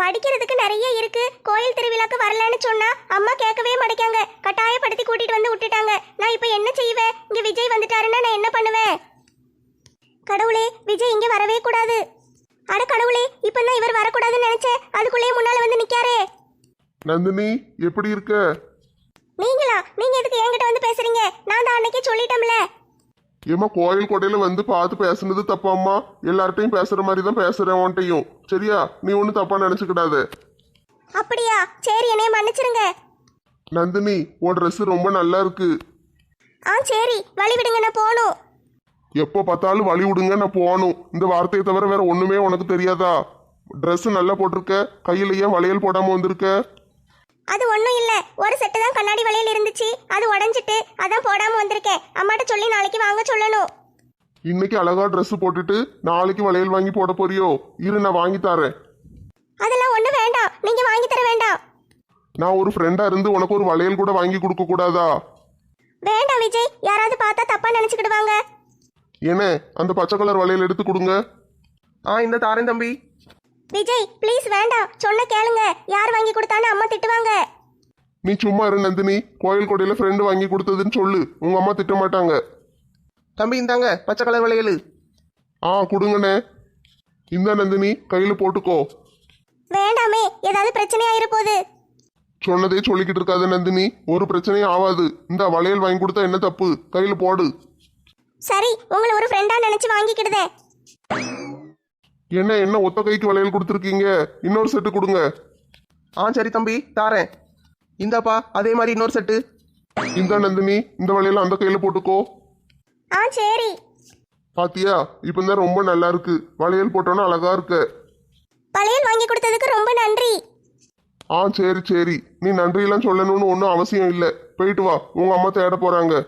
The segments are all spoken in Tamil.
படிக்கிறதுக்கு நிறைய இருக்கு. கோயில் திருவிழாக்கு வரலன்னு சொன்னா அம்மா கேட்கவே மாட்டேங்காங்க. கட்டாயப்படுத்தி கூட்டிட்டு வந்து விட்டுட்டாங்க. நான் இப்போ என்ன செய்வேன்? இங்க விஜய் வந்துட்டாருன்னா நான் என்ன பண்ணுவேன்? கடவுளே விஜய் இங்க வரவே கூடாது. அட கடவுளே இப்பதான் இவர் வரக்கூடாதுன்னு நினைச்சேன். அதுக்குள்ளேயே முன்னால வந்து நிக்காரே. நந்தினி எப்படி இருக்க? நீங்களா? நீங்க எதுக்கு என்கிட்ட வந்து பேசுறீங்க? நான் தான் அன்னைக்கே சொல்லிட்டோம்ல ஏமா கோயில் கொடையில வந்து பார்த்து பேசுனது தப்பாம்மா. எல்லார்ட்டையும் பேசுற மாதிரி தான் பேசுறேன் உன்ட்டையும் சரியா? நீ ஒன்றும் தப்பா நினைச்சுக்கிடாத. அப்படியா? சரி என்னைய மன்னிச்சிருங்க. நந்தினி உன் ட்ரெஸ் ரொம்ப நல்லா இருக்கு. ஆ சரி. வழி விடுங்க நான் போகணும். எப்போ பார்த்தாலும் வழி விடுங்க நான் போகணும். இந்த வார்த்தையை தவிர வேற ஒண்ணுமே உனக்கு தெரியாதா? Dress நல்லா போட்டிருக்க. கையில ஏன் வளையல் போடாம வந்திருக்க? அது ஒன்றும் இல்லை. ஒரு செட்டு தான் கண்ணாடி வளையல் இருந்துச்சு. அது உடஞ்சிட்டு அதான் போடாம வந்திருக்கேன். அம்மாட்ட சொல்லி நாளைக்கு வாங்க சொல்லணும். இன்னைக்கு அழகா Dress போட்டுட்டு நாளைக்கு வளையல் வாங்கி போட போறியோ? இரு நான் வாங்கி தரேன். அதெல்லாம் ஒன்றும் வேண்டாம். நீங்க வாங்கி தர வேண்டாம். நான் ஒரு ஃப்ரெண்டா இருந்து உனக்கு ஒரு வளையல் கூட வாங்கி கொடுக்க கூடாதா? வேண்டாம் விஜய். யாராவது பார்த்தா தப்பா நினைச்சுக்கிடுவாங்க. என்ன? அந்த பச்சை கலர் வளையல் எடுத்து கொடுங்க. ஆ இந்த தாரேன் தம்பி. விஜய் ப்ளீஸ் வேண்டாம். சொன்ன கேளுங்க. யார் வாங்கி கொடுத்தான்னு அம்மா திட்டுவாங்க. நீ சும்மா இரு நந்தினி. கோயில் கொடையில ஃப்ரெண்டு வாங்கி கொடுத்ததுன்னு சொல்லு. உங்க அம்மா திட்ட மாட்டாங்க. தம்பி இந்தாங்க. பச்சை கலர் வளையல். ஆ கொடுங்கண்ணே. இந்த நந்தினி. கையில போட்டுக்கோ. வேண்டாமே. ஏதாவது பிரச்சனையாயிர போகுது சொன்னதே சொல்லிக்கிட்டு இருக்காத நந்தினி. ஒரு பிரச்சனையும் ஆகாது இந்த வளையல் வாங்கி கொடுத்தா என்ன தப்பு? கையில போடு. சரி உங்களை ஒரு ஃப்ரெண்டா நினைச்சு வாங்கிக்கிடுதே. என்ன என்ன ஒத்த கைக்கு வளையல் கொடுத்துருக்கீங்க? இன்னொரு செட்டு கொடுங்க. ஆ சரி தம்பி தாரேன். இந்தாப்பா அதே மாதிரி இன்னொரு செட்டு இந்த நந்தினி இந்த வளையல் அந்த கையில போட்டுக்கோ. ஆ சரி. பாத்தியா? இப்போ தான் ரொம்ப நல்லா இருக்கு. வளையல் போட்டோன்னா அழகா இருக்க. வளையல் வாங்கி கொடுத்ததுக்கு ரொம்ப நன்றி. ஆ சரி சரி. நீ நன்றியெல்லாம் சொல்லணும்னு ஒன்றும் அவசியம் இல்லை. போயிட்டு வா. உங்க அம்மா தேட போறாங்க.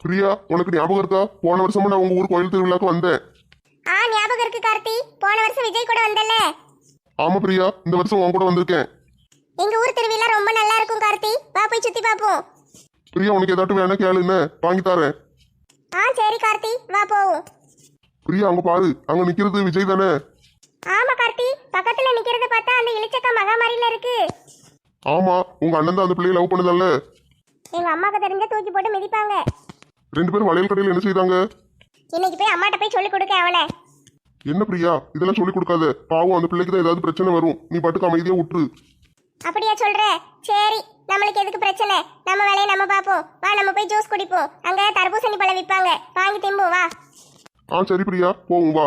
பிரியா உனக்கு ஞாபகம் இருக்கா? போன வருஷமும் நான் உங்க ஊர் கோயில் திருவிழாக்கு வந்தேன். ஆ ஞாபகம் இருக்கு கார்த்தி. போன வருஷம் விஜய் கூட வந்தல்ல. ஆமா பிரியா. இந்த வருஷம் உன் கூட வந்திருக்கேன். எங்க ஊர் திருவிழா ரொம்ப நல்லா இருக்கும் கார்த்தி. வா போய் சுத்தி பாப்போம். பிரியா உனக்கு ஏதாட்டும் வேணா கேளு என்ன வாங்கி தரேன். ஆ சரி கார்த்தி. வா போவோம். பிரியா அங்க பாரு. அங்க நிக்கிறது விஜய் தானே? ஆமா கார்த்தி. பக்கத்துல நிக்கிறத பார்த்தா அந்த இளிச்சக்கா மகாமாரியில இருக்கு. ஆமா உங்க அண்ணன் தான் அந்த பிள்ளையை லவ் பண்ணதல்ல. எங்க அம்மாக்கு தெரிஞ்ச தூக்கி போட்டு மிதிப்பாங்க. ரெண்டு பேரும் வளையல் கடையில் என்ன செய்தாங்க? இன்னைக்கு போய் அம்மாட்ட போய் சொல்லி கொடுக்க அவனை என்ன பிரியா? இதெல்லாம் சொல்லி கொடுக்காத. பாவம் அந்த பிள்ளைக்கு தான் ஏதாவது பிரச்சனை வரும். நீ பாட்டுக்கு அமைதியா விட்டுரு அப்படியா சொல்ற? சரி நம்மளுக்கு எதுக்கு பிரச்சனை? நம்ம வேலையை நம்ம பார்ப்போம். வா நம்ம போய் ஜூஸ் குடிப்போம். அங்க தர்பூசணி பழம் விற்பாங்க. வாங்கி திம்போம் வா. ஆ சரி பிரியா. போவோம் வா.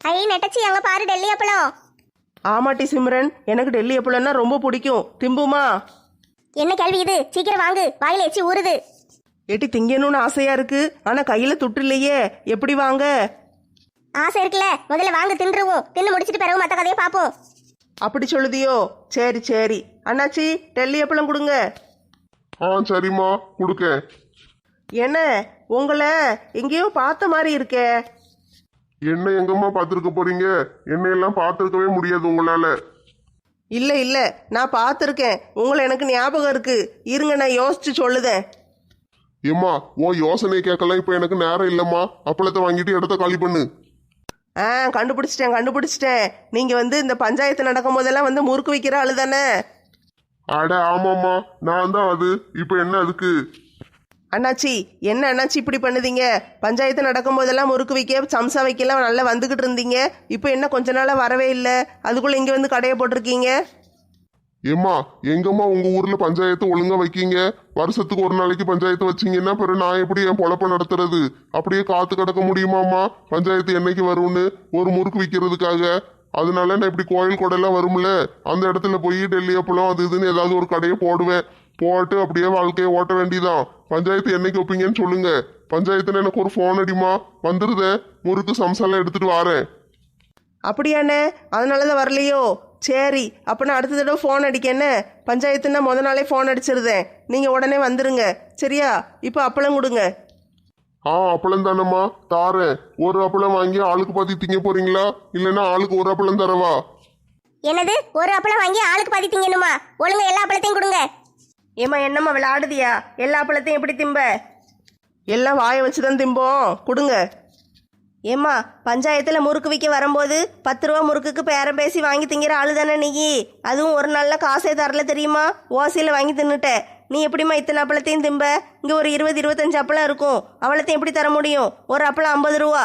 ஐ நெட்டச்சி அங்க பாரு டெல்லி அப்பளம். ஆமாட்டி சிம்ரன். எனக்கு டெல்லி எப்பளன்னா ரொம்ப பிடிக்கும். திம்புமா? என்ன கேள்வி இது? சீக்கிரம் வாங்கு. வாயில எச்சி ஊறுது. ஏட்டி திங்கணும்னு ஆசையா இருக்கு. ஆனா கையில துட்டு இல்லையே. எப்படி வாங்க? ஆசை இருக்குல்ல. முதல்ல வாங்க தின்றுவோம் தின்னு முடிச்சிட்டு பிறகு மற்ற கதையை பார்ப்போம். அப்படி சொல்லுதியோ? சரி சரி. அண்ணாச்சி டெல்லி எப்பளம் கொடுங்க. ஆ சரிம்மா. கொடுக்கேன் என்ன? உங்களை எங்கேயோ பார்த்த மாதிரி இருக்கே. என்ன எங்கம்மா பார்த்துருக்க போறீங்க? என்னையெல்லாம் பார்த்துருக்கவே முடியாது உங்களால. இல்ல இல்ல. நான் பார்த்துருக்கேன். உங்களை எனக்கு ஞாபகம் இருக்கு. இருங்க நான் யோசிச்சு சொல்லுதேன். ஏம்மா உன் யோசனை கேட்கலாம் இப்போ எனக்கு நேரம் இல்லைம்மா. அப்பளத்தை வாங்கிட்டு இடத்த காலி பண்ணு. ஆ கண்டுபிடிச்சிட்டேன் கண்டுபிடிச்சிட்டேன். நீங்க வந்து இந்த பஞ்சாயத்து நடக்கும் போதெல்லாம் வந்து முறுக்கு வைக்கிற ஆளு தானே? அட ஆமாம்மா. நான் தான் அது. இப்போ என்ன அதுக்கு? அண்ணாச்சி என்ன அண்ணாச்சி இப்படி பண்ணுதீங்க? பஞ்சாயத்து நடக்கும் போதெல்லாம் முறுக்கு வைக்க சம்சா வைக்கலாம் நல்லா வந்துகிட்டு இருந்தீங்க. இப்போ என்ன கொஞ்ச நாளா வரவே இல்லை. அதுக்குள்ள இங்க வந்து கடையை போட்டிருக்கீங்க? ஏம்மா எங்கம்மா உங்க ஊர்ல பஞ்சாயத்து ஒழுங்கா வைக்கீங்க? வருஷத்துக்கு ஒரு நாளைக்கு பஞ்சாயத்து வச்சீங்கன்னா பிறகு நான் எப்படி என் பொழப்ப நடத்துறது? அப்படியே காத்து கிடக்க முடியுமாம்மா? பஞ்சாயத்து என்னைக்கு வரும்னு ஒரு முறுக்கு விற்கிறதுக்காக அதனால நான் இப்படி கோயில் கொடையெல்லாம் வரும்ல? அந்த இடத்துல போய் டெல்லி அப்பளம் அது இதுன்னு ஏதாவது ஒரு கடையை போடுவேன். போட்டு அப்படியே வாழ்க்கையை ஓட்ட வேண்டியதான் பஞ்சாயத்து என்னைக்கு வைப்பீங்கன்னு சொல்லுங்க. பஞ்சாயத்துல எனக்கு ஒரு ஃபோன் அடிமா வந்துருதே. முறுக்கு சம்சாலாம் எடுத்துட்டு வாரேன். அப்படியாண்ணே? அதனால தான் வரலையோ? சரி அப்போ நான் அடுத்த தடவை ஃபோன் அடிக்க என்ன? பஞ்சாயத்துன்னா முத நாளே ஃபோன் அடிச்சிருந்தேன் நீங்கள் உடனே வந்துருங்க. சரியா? இப்போ அப்பளம் கொடுங்க. ஆ அப்பளம் தானம்மா. தாரேன். ஒரு அப்பளம் வாங்கி ஆளுக்கு பாத்தி திங்க போறீங்களா? இல்லைன்னா ஆளுக்கு ஒரு அப்பளம் தரவா? என்னது? ஒரு அப்பளம் வாங்கி ஆளுக்கு பாதி திங்கணுமா? ஒழுங்கா எல்லா அப்பளத்தையும் கொடுங்க. ஏம்மா என்னம்மா விளையாடுதியா எல்லா அப்பளத்தையும் எப்படி திம்ப? எல்லாம் வாயை வச்சு தான் திம்போம். கொடுங்க. ஏம்மா பஞ்சாயத்தில் முறுக்கு விற்க வரும்போது பத்து ரூபா முறுக்குக்கு பேரம் பேசி வாங்கி திங்கிற ஆளு தானே நீ? அதுவும் ஒரு நல்ல காசே தரல தெரியுமா? ஓசையில் வாங்கி தின்னுட்ட. நீ எப்படிம்மா இத்தனை அப்பளத்தையும் திம்ப? இங்கே ஒரு இருபது இருபத்தஞ்சு அப்பளம் இருக்கும். அவளத்தையும் எப்படி தர முடியும்? ஒரு அப்பளம் ஐம்பது ரூபா.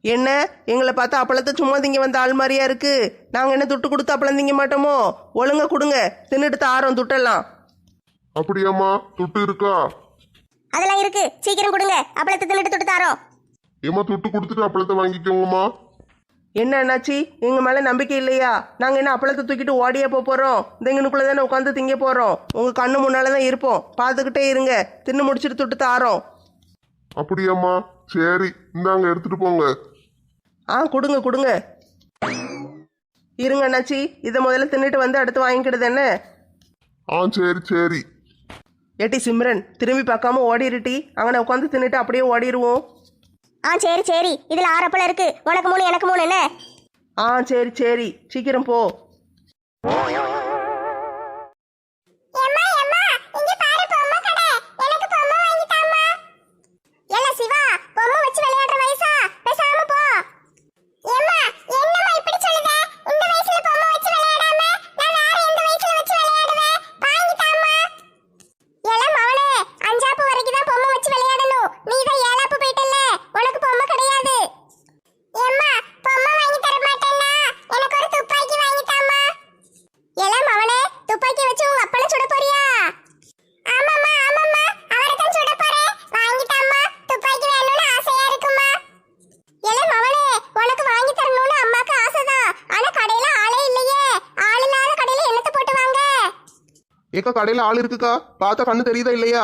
என்ன? எங்களை பார்த்தா அப்பளத்தை சும்மா திங்க வந்த ஆள் மாதிரியா இருக்கு? நாங்கள் என்ன துட்டு கொடுத்து அப்பளம் திங்க மாட்டோமோ? ஒழுங்கா கொடுங்க. தின்னுட்டு தாரோம் துட்டெல்லாம். அப்படியாம்மா துட்டு இருக்கா? அதெல்லாம் இருக்கு. சீக்கிரம் கொடுங்க. அப்பளத்தை தின்னுட்டு தொட்டு தாரோம். ஏம்மா துட்டு கொடுத்துட்டு அப்பளத்தை வாங்கிக்கோங்கம்மா. என்ன அண்ணாச்சி? எங்க மேல நம்பிக்கை இல்லையா? நாங்க என்ன அப்பளத்தை தூக்கிட்டு ஓடியே போக போறோம்? இந்த இங்கனுக்குள்ள தானே உட்காந்து திங்க போறோம். உங்க கண்ணு முன்னால தான் இருப்போம். பார்த்துக்கிட்டே இருங்க. தின்னு முடிச்சிட்டு துட்டு தாரோம். அப்படியாம்மா. சரி இந்தாங்க எடுத்துட்டு போங்க. ஆ கொடுங்க கொடுங்க. இருங்க அண்ணாச்சி. இதை முதல்ல தின்னுட்டு வந்து அடுத்து வாங்கிக்கிடுது என்ன? ஆ சரி சரி. ஏட்டி சிம்ரன் திரும்பி பார்க்காம ஓடிருட்டி. அங்கே உட்காந்து தின்னுட்டு அப்படியே ஓடிடுவோம் ஆ சரி சரி. இதில் ஆறு இருக்கு. உனக்கு மூணு எனக்கு மூணு என்ன? ஆ சரி சரி. சீக்கிரம் போ ஏல சிவா பொம்மை வச்சு விளையாடுற வயசா பேசாம போ ஏம்மா என்னம்மா இப்படி சொல்லுத இந்த வயசுல பொம்மை வச்சு விளையாடாம நான் வேற எந்த வயசுல வச்சு விளையாடுவேன் வாங்கி தாம்மா ஏல மவனே அஞ்சாப்பு வரைக்கும் தான் பொம்மை வச்சு விளையாடணும் நீ தான் ஏழாப்பு போயிட்டல்ல உனக்கு பொம்மை கிடையாது ஏம்மா பொம்மை வாங்கி தர மாட்டேன்னா எனக்கு ஒரு துப்பாக்கி வாங்கி தாம்மா ஏல மவனே துப்பாக்கி வச்சு உங்க அப்பனை சுட போறியா ஆமாம்மா ஆமாம்மா அவரை தான் சுட போறேன் வாங்கிட்டாம்மா துப்பாக்கி வேணும்னு ஆசையா இருக்குமா ஏல மவனே உனக்கு வாங்கி தரணும்னு அம்மாக்கு ஆசைதான் ஆனா கடையில ஆளே இல்லையே ஆள் இல்லாத கடையில என்னத்தை போட்டு வாங்க ஏக்கா கடையில் ஆள் இருக்குக்கா. பார்த்தா கண்ணு தெரியுதா இல்லையா?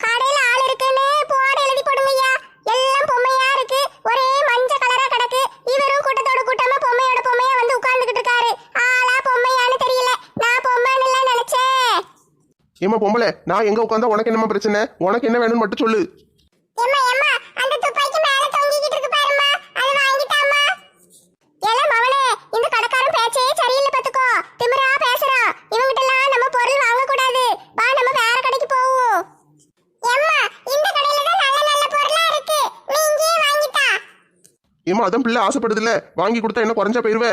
கடையில ஆள் இருக்குன்னு போட எழுதி போடுங்கய்யா. எல்லாம் பொம்மையா இருக்கு. ஒரே மஞ்ச கலரா கிடக்கு. இவரும் கூட்டத்தோட கூட்டமா பொம்மையோட பொம்மையா வந்து உட்கார்ந்துகிட்டு இருக்காரு. ஆளா பொம்மையான்னு தெரியல. நான் பொம்மைன்னு எல்லாம் நினைச்சேன். ஏமா பொம்பளை நான் எங்க உட்காந்தா உனக்கு என்னமா பிரச்சனை? உனக்கு என்ன வேணும்னு மட்டும் சொல்லு எம்மா எம்மா அந்த துப்பாக்கி மேல தொங்கிக்கிட்டு இருக்கு பாரும்மா அது வாங்கிட்டாம்மா ஏல மவனே இந்த கடைக்காரன் பேச்சே சரியில்லை பாத்துக்கோ திமிரா பேசுறான் இவங்கிட்ட எல்லாம் நம்ம பொருள் வாங்க கூடாது வா நம்ம வேற கடைக்கு போவோம் எம்மா இந்த கடையில தான் நல்ல நல்ல பொருளா இருக்கு நீ இங்கேயே வாங்கிட்டா ஏமா அதான் பிள்ளை ஆசைப்படுதுல வாங்கி கொடுத்தா என்ன குறைஞ்சா போயிருவே?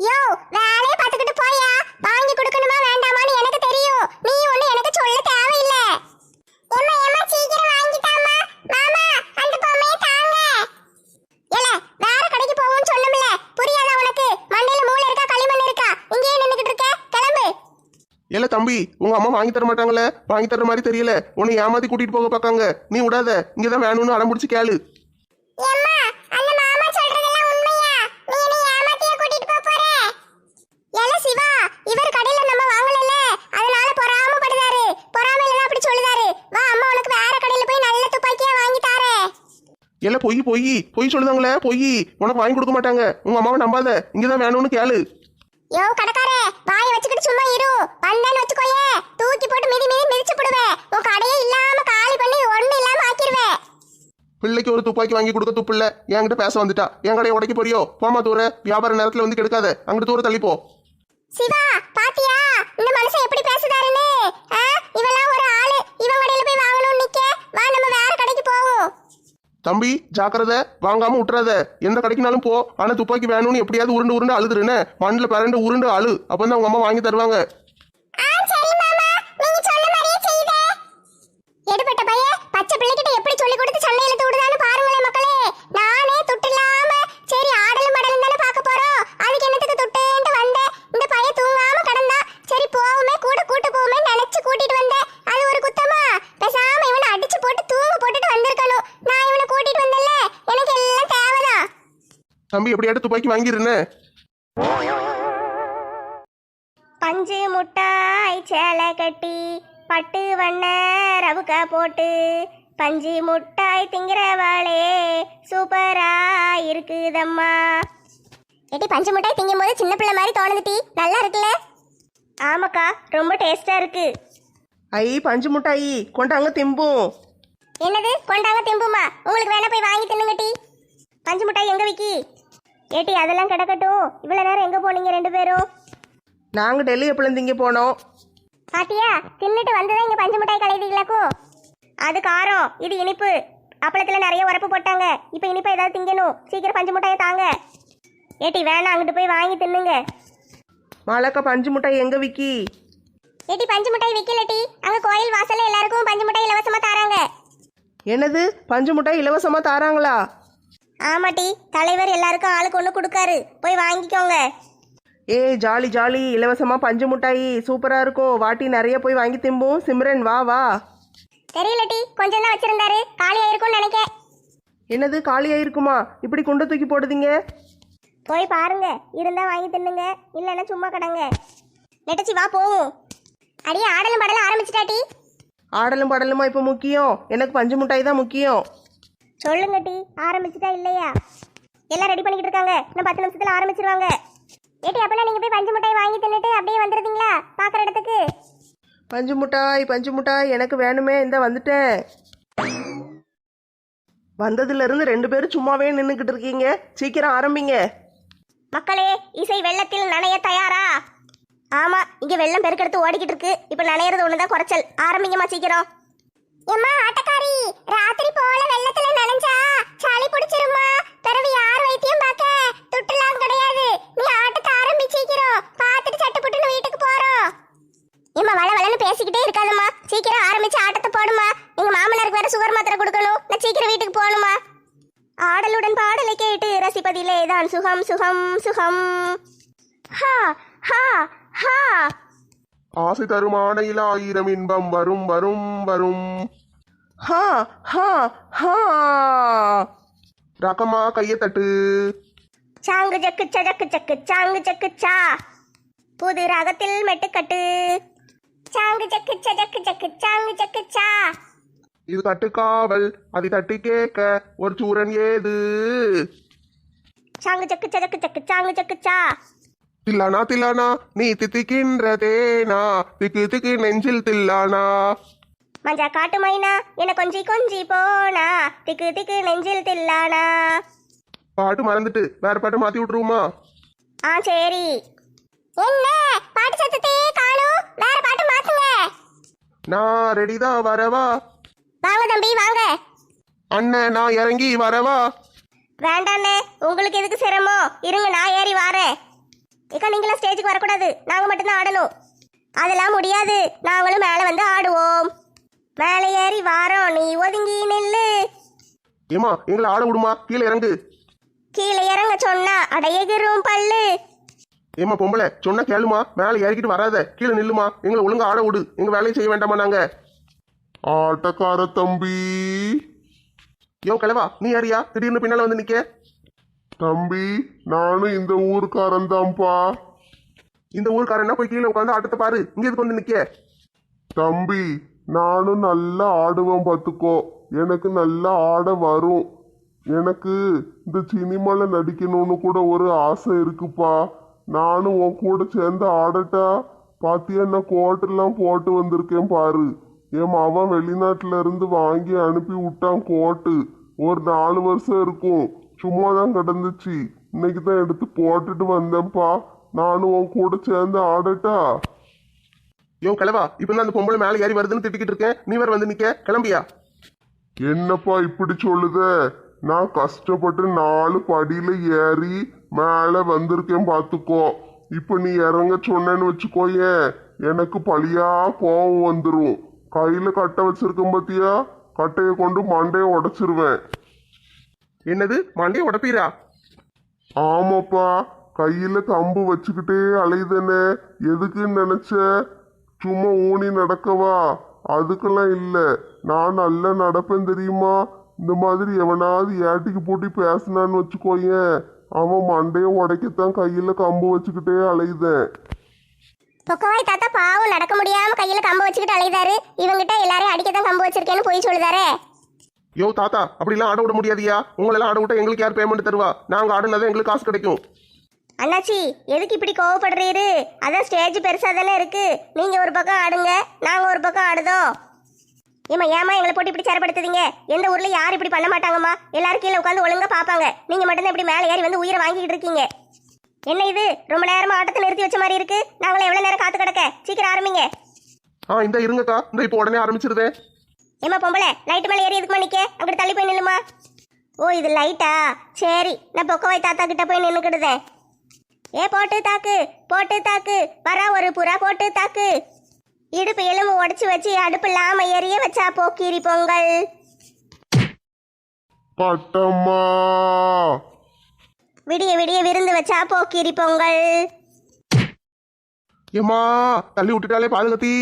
யோ வேலைய பாத்துக்கிட்டு போயா வாங்கி கொடுக்கணுமா வேண்டாமான்னு எனக்கு தெரியும். நீ ஒண்ணு எனக்கு சொல்ல தேவையில்லை. எம்மா எம்மா சீக்கிரம் வாங்கிட்டாமா மாமா அந்த பொம்மையை தாங்க. ஏல வேற கடைக்கு போவோம்னு சொன்னோம்ல புரியாதா உனக்கு? மண்டையில மூளை இருக்கா களிமண் இருக்கா? இங்கேயே நின்னுக்கிட்டு இருக்க கிளம்பு. ஏல தம்பி உங்க அம்மா வாங்கி தர மாட்டாங்களே? வாங்கி தர மாதிரி தெரியல. உன்னை ஏமாத்தி கூட்டிட்டு போக பார்க்காங்க. நீ விடாத. இங்கதான் வேணும்னு அடம் பிடிச்சி கேளு எம்மா அந்த மாமா சொல்றதெல்லாம் உண்மையா நீ என்ன ஏமாத்தியா கூட்டிட்டு போப் போற ஏல சிவா இவர் கடையில நம்ம வாங்கலல அதனால பொறாமப்படுதாரு பொறாமையில தான் அப்படி சொல்லுதாரு வா அம்மா உனக்கு வேற கடையில போய் நல்ல துப்பாக்கியா வாங்கி தாரேன் ஏல பொய் பொய் சொல்லுதாங்களே பொய். உனக்கு வாங்கி கொடுக்க மாட்டாங்க. உங்க அம்மாவை நம்பாத. இங்கதான் வேணும்னு கேளு. யோ கடைக்காரே வாயை வச்சுக்கிட்டு சும்மா இரு. வந்தேன்னு வச்சுக்கோயே. தூக்கி போட்டு மிதி மிதி மிதிச்சு போடுவேன். உன் கடையே இல்லாம காலி பண்ணி ஒண்ணு இல்லாம ஆக்கிருவேன். பிள்ளைக்கு ஒரு துப்பாக்கி வாங்கி கொடுக்க துப்பு இல்ல. என்கிட்ட பேச வந்துட்டா. என் கடையை உடைக்க போறியோ? போமா தூர. வியாபார நேரத்துல வந்து கெடுக்காத. அங்கிட்டு தூர தள்ளி போ சிவா பாத்தியா? இந்த மனுஷன் எப்படி பேசுதாருன்னு? இவெல்லாம் ஒரு ஆளு. இவன் கடையில போய் வாங்கணும்னு நிக்க. வா நம்ம தம்பி ஜாக்கிரதை வாங்காம விட்டுறாத எந்த கடைக்குனாலும் போ. ஆனா துப்பாக்கி வேணும்னு எப்படியாவது உருண்டு உருண்டு அழுதுருன்னு. மண்ணில் பிறண்டு உருண்டு அழு. அப்பதான் உங்க அம்மா வாங்கி தருவாங்க. எடுபட்ட பச்சை பிள்ளைகிட்ட எப்படி சொல்லி கொடுத்து சண்டையில தூடுதான்னு பாருங்களேன் மக்களே. நானே துட்டு இல்லாம சரி ஆடலும் மடலும் தானே பார்க்க போறோம் அதுக்கு என்னத்துக்கு துட்டுன்ட்டு வந்தேன் இந்த பைய தூங்காம கடந்தா சரி போவுமே கூட கூட்டு போவுமே நினைச்சு கூட்டிட்டு வந்தேன் அது ஒரு குத்தமா பேசாம இவனை அடிச்சு போட்டு தூங்க போட்டுட்டு வந்திருக்கணும் நான் இவனை கூட்டிட்டு வந்தேன்ல எனக்கு எல்லாம் தேவைதான் தம்பி எப்படியாட்டு துப்பாக்கி வாங்கிருன்னு பஞ்சு முட்டாய் சேலை கட்டி பட்டு வண்ண ரவுக்க போட்டு பஞ்சு முட்டாய் திங்கிறவாளே சூப்பரா இருக்குதம்மா. ஏட்டி பஞ்சு முட்டாய் திங்கும் போது சின்ன பிள்ளை மாதிரி தோணுதுட்டி நல்லா இருக்குல்ல? ஆமாக்கா ரொம்ப டேஸ்டா இருக்கு. ஐ பஞ்சு முட்டாயி கொண்டாங்க திம்பும் என்னது? கொண்டாங்க திம்புமா? உங்களுக்கு வேணா போய் வாங்கி தின்னுங்க டீ. பஞ்சு முட்டாய் எங்க விக்கி? ஏட்டி அதெல்லாம் கிடக்கட்டும். இவ்வளவு நேரம் எங்க போனீங்க ரெண்டு பேரும்? நாங்க டெல்லி எப்பளும் திங்க போனோம். பாத்தியா? தின்னுட்டு வந்ததா இங்க பஞ்சு மிட்டாய் கலைதீங்களாக்கும் அது காரம் இது இனிப்பு. அப்பளத்துல நிறைய உரப்பு போட்டாங்க. இப்போ இனிப்பா ஏதாவது திங்கணும். சீக்கிரம் பஞ்சு முட்டையை தாங்க. ஏட்டி வேணாம் அங்கிட்டு போய் வாங்கி தின்னுங்க. மாலாக்கா பஞ்சு மிட்டாய் எங்கே விக்கி? ஏட்டி பஞ்சு மிட்டாய் விக்கலட்டி அங்க கோயில் வாசல்ல எல்லாருக்கும் பஞ்சு மிட்டாய் இலவசமா தராங்க. என்னது? பஞ்சு மிட்டாய் இலவசமாக தாராங்களா? ஆமாட்டி தலைவர் எல்லாருக்கும் ஆளுக்கு ஒன்று கொடுக்காரு. போய் வாங்கிக்கோங்க. ஏய் ஜாலி ஜாலி. இலவசமாக பஞ்சு மிட்டாய். சூப்பராக இருக்கும் வாட்டி நிறைய போய் வாங்கி திம்போம். சிம்ரன் வா வா. தெரியலட்டி கொஞ்சம் தான் வச்சிருந்தாரு. காலி ஆயிருக்கும்னு நினைக்க. என்னது காலியாக இருக்குமா இப்படி குண்டை தூக்கி போடுதீங்க? போய் பாருங்க. இருந்தா வாங்கி தின்னுங்க. இல்லைன்னா சும்மா கடங்க. நெட்டச்சி வா போவோம். அடியே ஆடலும் படலும் ஆரம்பிச்சிட்டாட்டி. ஆடலும் பாடலுமா இப்போ முக்கியம்? எனக்கு பஞ்சு மிட்டாய் தான் முக்கியம். சொல்லுங்க டி ஆரம்பிச்சிட்டா இல்லையா? எல்லாம் ரெடி பண்ணிக்கிட்டு இருக்காங்க. இன்னும் பத்து நிமிஷத்துல ஆரம்பிச்சிருவாங்க. ஏட்டி அப்பனா நீங்க போய் பஞ்சு மிட்டாய் வாங்கி தின்னுட்டு அப்படியே வந்துருவீங்களா? பாக்குற இடத்துக்கு? பஞ்சு மிட்டாய் பஞ்சு மிட்டாய் எனக்கு வேணுமே இந்த வந்துட்டேன். வந்ததுலேருந்து ரெண்டு பேரும் சும்மாவே நின்றுக்கிட்டு இருக்கீங்க. சீக்கிரம் ஆரம்பிங்க. மக்களே இசை வெள்ளத்தில் நனைய தயாரா? ஆமா இங்க வெள்ளம் பெருக்கெடுத்து ஓடிக்கிட்டு இருக்கு. இப்ப நனையறது ஒண்ணுதான் குறைச்சல். ஆரம்பிங்கம்மா சீக்கிரம். எம்மா ஆட்டக்காரி ராத்திரி போல வெள்ளத்துல நனைஞ்சா சளி பிடிச்சிருமா பிறகு யார் வைத்தியம் பார்க்க துட்டுலாம் கிடையாது நீ ஆட்டத்தை ஆரம்பி சீக்கிரம் பார்த்துட்டு சட்டுப்புட்டுன்னு வீட்டுக்கு போறோம் ஏம்மா வள வளன்னு பேசிக்கிட்டே இருக்காதம்மா சீக்கிரம் ஆரம்பிச்சு ஆட்டத்தை போடுமா எங்க மாமனாருக்கு வேற சுகர் மாத்திரை கொடுக்கணும் நான் சீக்கிரம் வீட்டுக்கு போகணுமா ஆடலுடன் பாடலை கேட்டு ரசிப்பதிலே தான் சுகம் சுகம் சுகம் ஹா ஹா ஹா ஆசை தரும் ஆணையில் ஆயிரம் இன்பம் வரும் வரும் வரும்。ஹா ஹா ஹா ரகமா கையை தட்டு சாங்கு ஜக்கு சஜக்கு சக்கு சாங்கு ஜக்கு சா புது ராகத்தில் மெட்டுக்கட்டு சாங்கு ஜக்கு சஜக்கு ஜக்கு சாங்கு ஜக்கு சா இது கட்டுக்காவல் அதை தட்டி கேட்க ஒரு சூரன் ஏது சாங்கு ஜக்கு சஜக்கு ஜக்கு சாங்கு ஜக்கு சா. தில்லானா தில்லானா நீ தித்திக்கின்ற தேனா திக்கு திக்கு நெஞ்சில் தில்லானா. மஞ்சா காட்டு மைனா என கொஞ்சி கொஞ்சி போனா. திக்கு திக்கு நெஞ்சில் தில்லானா. பாட்டு மறந்துட்டு வேற பாட்டு மாத்தி விட்டுருவோமா? ஆ சரி. என்ன? பாட்டு சத்தத்தையே காணும். வேற பாட்டு மாத்துங்க. நான் ரெடிதான் வரவா? வாங்க தம்பி வாங்க. அண்ணன் நான் இறங்கி வரவா? வேண்டாண்ணே உங்களுக்கு எதுக்கு சிரமம்? இருங்க நான் ஏறி வாரேன். இக்கா நீங்களும் ஸ்டேஜுக்கு வரக்கூடாது. நாங்கள் மட்டும்தான் ஆடணும். அதெல்லாம் முடியாது. நாங்களும் மேலே வந்து ஆடுவோம். மேலே ஏறி வாரோம். நீ ஒதுங்கி நில்லு. ஏமா எங்களை ஆட விடுமா? கீழே இறங்கு. கீழே இறங்க சொன்னா அடையகிரும் பல்லு. ஏமா பொம்பளை சொன்னா கேளுமா? மேலே இறக்கிட்டு வராத. கீழே நில்லுமா? எங்களை ஒழுங்கா ஆட விடு. எங்க வேலையை செய்ய வேண்டாமா நாங்க? ஆட்டக்கார தம்பி. யோ கிழவா நீ யாரியா திடீர்னு பின்னால வந்து நிக்க. தம்பி நானும் இந்த ஊருக்காரன் தான்ப்பா இந்த ஊருக்காரன்னா போய் கீழே உட்காந்து ஆட்டத்தை பாரு. இங்க எதுக்கு வந்து நிக்க? தம்பி நானும் நல்லா ஆடுவேன் பார்த்துக்கோ எனக்கு நல்லா ஆட வரும். எனக்கு இந்த சினிமால நடிக்கணும்னு கூட ஒரு ஆசை இருக்குப்பா. நானும் உன் கூட சேர்ந்து ஆடட்டா. பாத்தியா நான் கோட்டெல்லாம் போட்டு வந்திருக்கேன் பாரு. என் மவன் வெளிநாட்டுல இருந்து வாங்கி அனுப்பி விட்டான் கோட்டு. ஒரு நாலு வருஷம் இருக்கும். சும்மா தான் கிடந்துச்சு. இன்னைக்கு தான் எடுத்து போட்டுட்டு வந்தேன்ப்பா. நானும் உன் கூட சேர்ந்து ஆடட்டா? யோ கிழவா இப்ப தான் அந்த பொம்பளை மேலே ஏறி வருதுன்னு திட்டிக்கிட்டு இருக்கேன். நீ வேற வந்து நிக்க. கிளம்பியா? என்னப்பா இப்படி சொல்லுத? நான் கஷ்டப்பட்டு நாலு படியில ஏறி மேல வந்திருக்கேன் பாத்துக்கோ. இப்ப நீ இறங்க சொன்னேன்னு வச்சுக்கோயேன் எனக்கு பழியா கோவம் வந்துரும். கையில கட்டை வச்சிருக்கேன் பாத்தியா? கட்டைய கொண்டு மண்டைய உடைச்சிருவேன். என்னது? மண்டையை உடப்பீரா? ஆமாப்பா. கையில கம்பு வச்சுக்கிட்டே அலையுதனே எதுக்குன்னு நினைச்ச? சும்மா ஊனி நடக்கவா? அதுக்கெல்லாம் இல்ல. நான் நல்லா நடப்பேன் தெரியுமா? இந்த மாதிரி எவனாவது ஏட்டிக்கு போட்டி பேசினான்னு வச்சுக்கோயேன். அவன் மண்டைய உடைக்கத்தான் கையில கம்பு வச்சுக்கிட்டே அலையுதேன். பொக்கவாய் தாத்தா பாவம் நடக்க முடியாம கையில கம்பு வச்சுக்கிட்டு அலைதாரு இவங்கிட்ட எல்லாரையும் அடிக்கத்தான் கம்பு வச்சிருக்கேன்னு போய் சொல்லுதாரே. யோ தாத்தா அப்படிலாம் ஆட விட முடியாதியா? உங்களெல்லாம் ஆட விட்டா எங்களுக்கு யார் பேமெண்ட் தருவா? நாங்க ஆடுனதான் எங்களுக்கு காசு கிடைக்கும். அண்ணாச்சி எதுக்கு இப்படி கோவப்படுறீரு? அதான் ஸ்டேஜ் பெருசா தானே இருக்கு. நீங்க ஒரு பக்கம் ஆடுங்க நாங்க ஒரு பக்கம் ஆடுதோம் ஏமா ஏமா எங்களை போட்டு இப்படி சேரப்படுத்துதீங்க எந்த ஊர்ல யாரும் இப்படி பண்ண மாட்டாங்கம்மா? எல்லாரும் கீழே உட்காந்து ஒழுங்கா பாப்பாங்க. நீங்க மட்டும்தான் இப்படி மேலே ஏறி வந்து உயிரை வாங்கிட்டு இருக்கீங்க. என்ன இது? ரொம்ப நேரமா ஆட்டத்தை நிறுத்தி வச்ச மாதிரி இருக்கு. நாங்களும் எவ்வளவு நேரம் காத்து கிடக்க? சீக்கிரம் ஆரம்பிங்க. ஆ இந்த இருங்கக்கா. இந்த இப்போ உடனே ஆரம்பிச்சிருதே ஏமா பொம்பளை லைட் மேலே ஏறி எதுக்குமா நிக்க? அங்கிட்டு தள்ளி போய் நில்லுமா? ஓ இது லைட்டா சரி நான் பொக்கவாய் தாத்தா கிட்ட போய் நின்னுக்கிடுதேன் ஏ போட்டு தாக்கு போட்டு தாக்கு. வரா ஒரு புறா போட்டு தாக்கு. இடுப்பு எலும்பு உடைச்சு வச்சு அடுப்பு இல்லாம எரிய வச்சா போக்கிரி பொங்கல். பட்டம்மா. விடிய விடிய விருந்து வச்சா போக்கிரி பொங்கல். ஏம்மா தள்ளி விட்டுட்டாலே பாதுகாத்தி.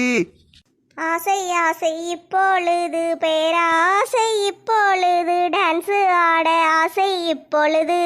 ஆசை ஆசை இப்பொழுது பேராசை இப்பொழுது டான்ஸ் ஆட ஆசை இப்பொழுது.